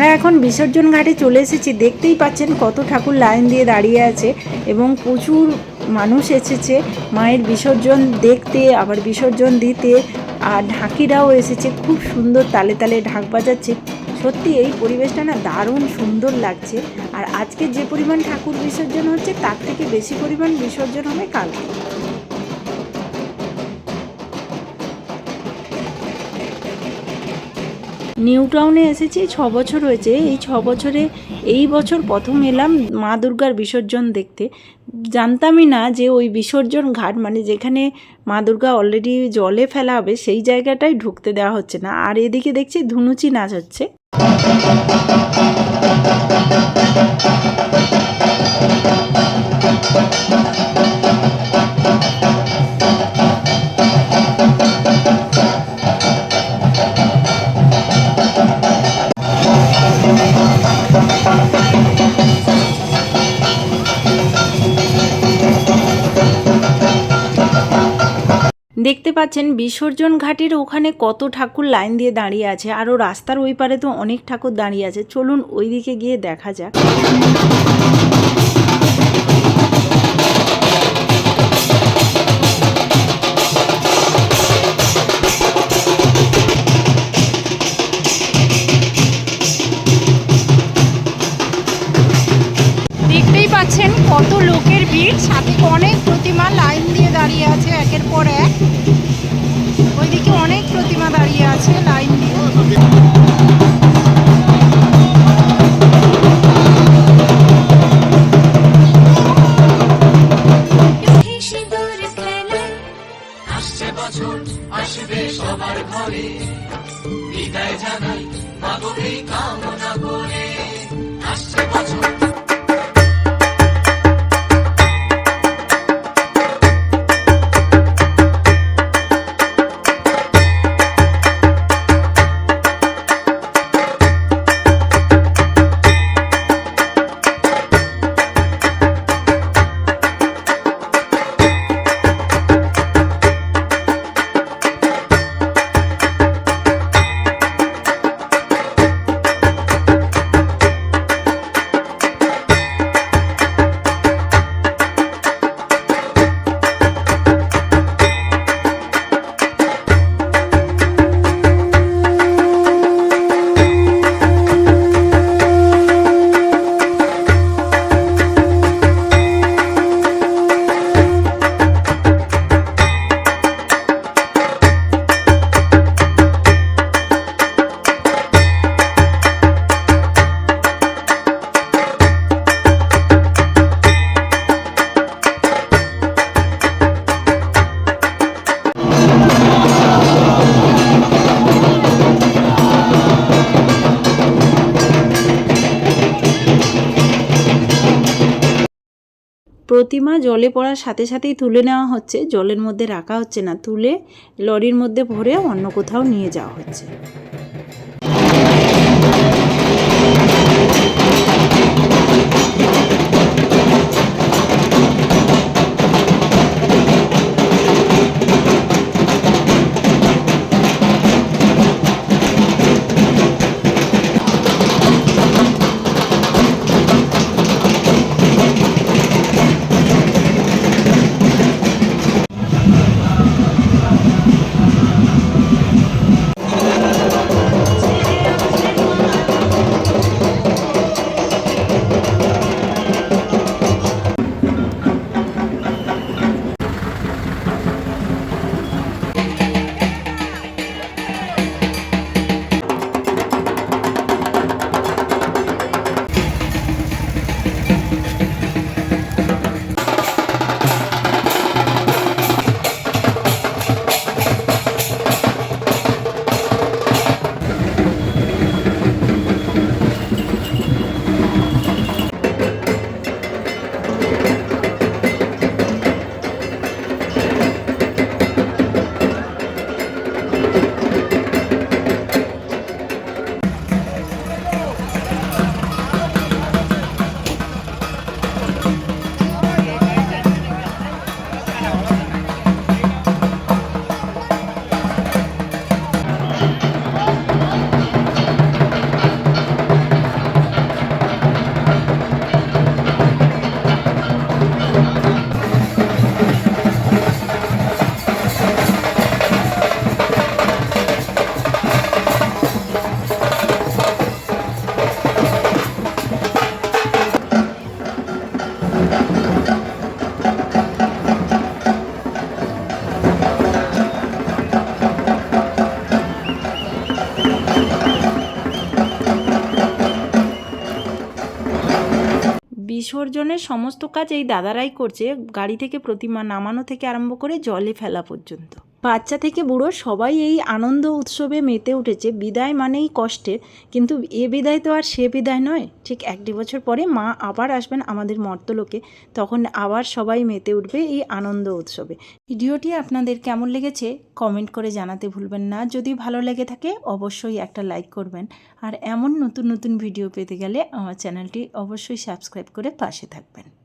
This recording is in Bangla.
আমরা এখন বিসর্জন ঘাটে চলে এসেছি। দেখতেই পাচ্ছেন কত ঠাকুর লাইন দিয়ে দাঁড়িয়ে আছে এবং প্রচুর মানুষ এসেছে মায়ের বিসর্জন দেখতে, আবার বিসর্জন দিতে। আর ঢাকিরাও এসেছে, খুব সুন্দর তালে তালে ঢাক বাজাচ্ছে। সত্যি এই পরিবেশটা না দারুণ সুন্দর লাগছে। আর আজকে যে পরিমাণ ঠাকুর বিসর্জন হচ্ছে, তার থেকে বেশি পরিমাণ বিসর্জন হবে কালকে। নিউ টাউনে এসেছি, ছ বছর হয়েছে। এই ছ বছরে, এই বছর প্রথম এলাম মা দুর্গার বিসর্জন দেখতে। জানতামই না যে ওই বিসর্জন ঘাট মানে যেখানে মা দুর্গা অলরেডি জলে ফেলা হবে, সেই জায়গাটাই ঢুকতে দেওয়া হচ্ছে না। আর এদিকে দেখছি ধুনুচি নাচ হচ্ছে। দেখতে পাচ্ছেন বিসর্জন ঘাটের ওখানে কত ঠাকুর লাইন দিয়ে দাঁড়িয়ে আছে, আরও রাস্তার ওই পারে তো অনেক ঠাকুর দাঁড়িয়ে আছে। চলুন ওই দিকে গিয়ে দেখা যাক। দেখতেই পাচ্ছেন কত লোকের ভিড়, সাথে অনেক প্রতিমা লাইন দিয়ে দাঁড়িয়ে আছে, একের পর এক। জানাই মাগবী কামনা করে আসছে বছর প্রতিমা জলে পড়ার সাথে সাথেই তুলে নেওয়া হচ্ছে। জলের মধ্যে রাখা হচ্ছে না, তুলে লরির মধ্যে ভরে অন্য কোথাও নিয়ে যাওয়া হচ্ছে। বিসর্জনের সমস্ত কাজ এই দাদারাই করছে, গাড়ি থেকে প্রতিমা নামানো থেকে আরম্ভ করে জলে ফেলা পর্যন্ত। বাচ্চা থেকে বুড়ো সবাই এই আনন্দ উৎসবে মেতে উঠেছে। বিদায় মানেই কষ্টের। কিন্তু এ বিদায় তো আর সে বিদায় নয়। ঠিক একটি বছর পরে মা আবার আসবেন আমাদের মর্তলোকে। তখন আবার সবাই মেতে উঠবে এই আনন্দ উৎসবে। ভিডিওটি আপনাদের কেমন লেগেছে কমেন্ট করে জানাতে ভুলবেন না। যদি ভালো লেগে থাকে অবশ্যই একটা লাইক করবেন। আর এমন নতুন নতুন ভিডিও পেতে গেলে আমার চ্যানেলটি অবশ্যই সাবস্ক্রাইব করে পাশে থাকবেন।